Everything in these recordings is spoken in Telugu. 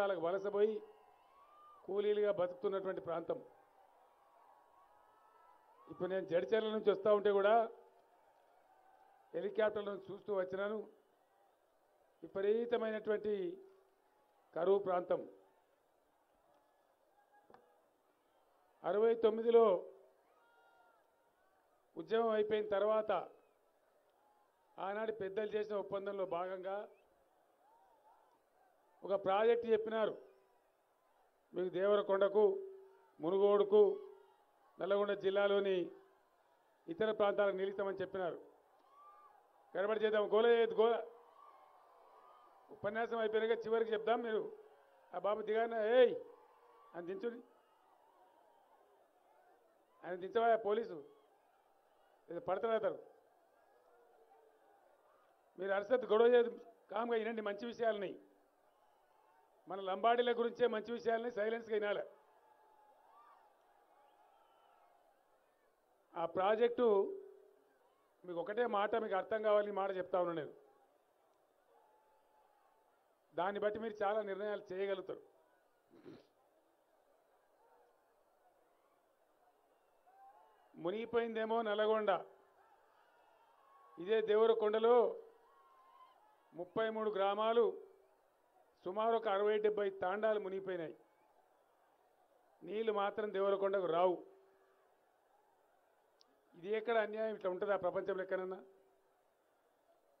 ప్రాంతాలకు వలసపోయి కూలీలుగా బతుకుతున్నటువంటి ప్రాంతం. ఇప్పుడు నేను జడిచర్ల నుంచి వస్తూ ఉంటే కూడా హెలికాప్టర్ నుంచి చూస్తూ వచ్చినాను. విపరీతమైనటువంటి కరువు ప్రాంతం. అరవై తొమ్మిదిలో ఉద్యమం అయిపోయిన తర్వాత ఆనాడు పెద్దలు చేసిన ఒప్పందంలో భాగంగా ఒక ప్రాజెక్టు చెప్పినారు. మీకు దేవరకొండకు మునుగోడుకు నల్లగొండ జిల్లాలోని ఇతర ప్రాంతాలకు నిలుస్తామని చెప్పినారు. గడబడి చేద్దాం. గోల చేయదు గోల. ఉపన్యాసం అయిపోయినాక చివరికి చెప్దాం మీరు. ఆ బాబు దిగాన ఏయ్ అని దించుడి. ఆయన దించవా పోలీసు? ఇది పడతాడు మీరు అరసత్ గొడవ చేయదు కామ్గా వినండి మంచి విషయాలని. మన లంబాడీల గురించే మంచి విషయాలని సైలెన్స్గా వినాలి. ఆ ప్రాజెక్టు మీకు ఒకటే మాట మీకు అర్థం కావాలి మాట చెప్తా ఉన్నాను నేను. దాన్ని బట్టి మీరు చాలా నిర్ణయాలు చేయగలుగుతారు. మునిగిపోయిందేమో నల్లగొండ ఇదే దేవరకొండలో ముప్పై మూడు గ్రామాలు సుమారు ఒక అరవై డెబ్బై తాండాలు మునిగిపోయినాయి. నీళ్ళు మాత్రం దేవరకొండకు రావు. ఇది ఎక్కడ అన్యాయం? ఇట్లా ఉంటుందా ప్రపంచంలో ఎక్కడన్నా?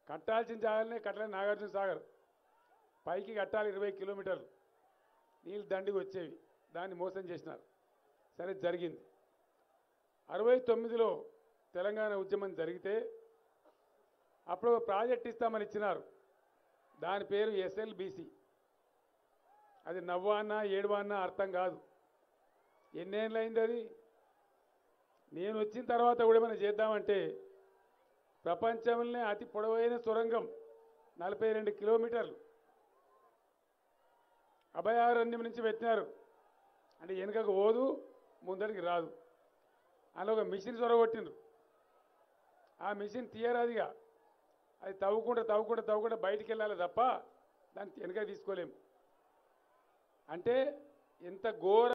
కట్టాల్సిన జాగాలనే కట్టలేని నాగార్జున సాగర్. పైకి కట్టాలి ఇరవై కిలోమీటర్లు. నీళ్ళు దండికి వచ్చేవి. దాన్ని మోసం చేసినారు. సరే జరిగింది. అరవై తొమ్మిదిలో తెలంగాణ ఉద్యమం జరిగితే అప్పుడు ఒక ప్రాజెక్ట్ ఇస్తామని ఇచ్చినారు. దాని పేరు ఎస్ఎల్బిసి. అది నవ్వానా ఏడువాన్నా అర్థం కాదు. ఎన్నేళ్ళైంది అది నేను వచ్చిన తర్వాత కూడా మనం చేద్దామంటే ప్రపంచంలోనే అతి పొడవైన సొరంగం నలభై రెండు కిలోమీటర్లు. అభయారణ్యం నుంచి పెట్టినారు. అంటే వెనుకకు పోదు ముందరికి రాదు. అందులో ఒక మిషన్ చొరగొట్టిండ్రు ఆ మిషన్ తీయరాదిగా. అది తవ్వుకుంటూ తవ్వుకుంటూ తవ్వుకుంటూ బయటికి వెళ్ళాలి తప్ప దాన్ని వెనక తీసుకోలేము. అంటే ఎంత ఘోర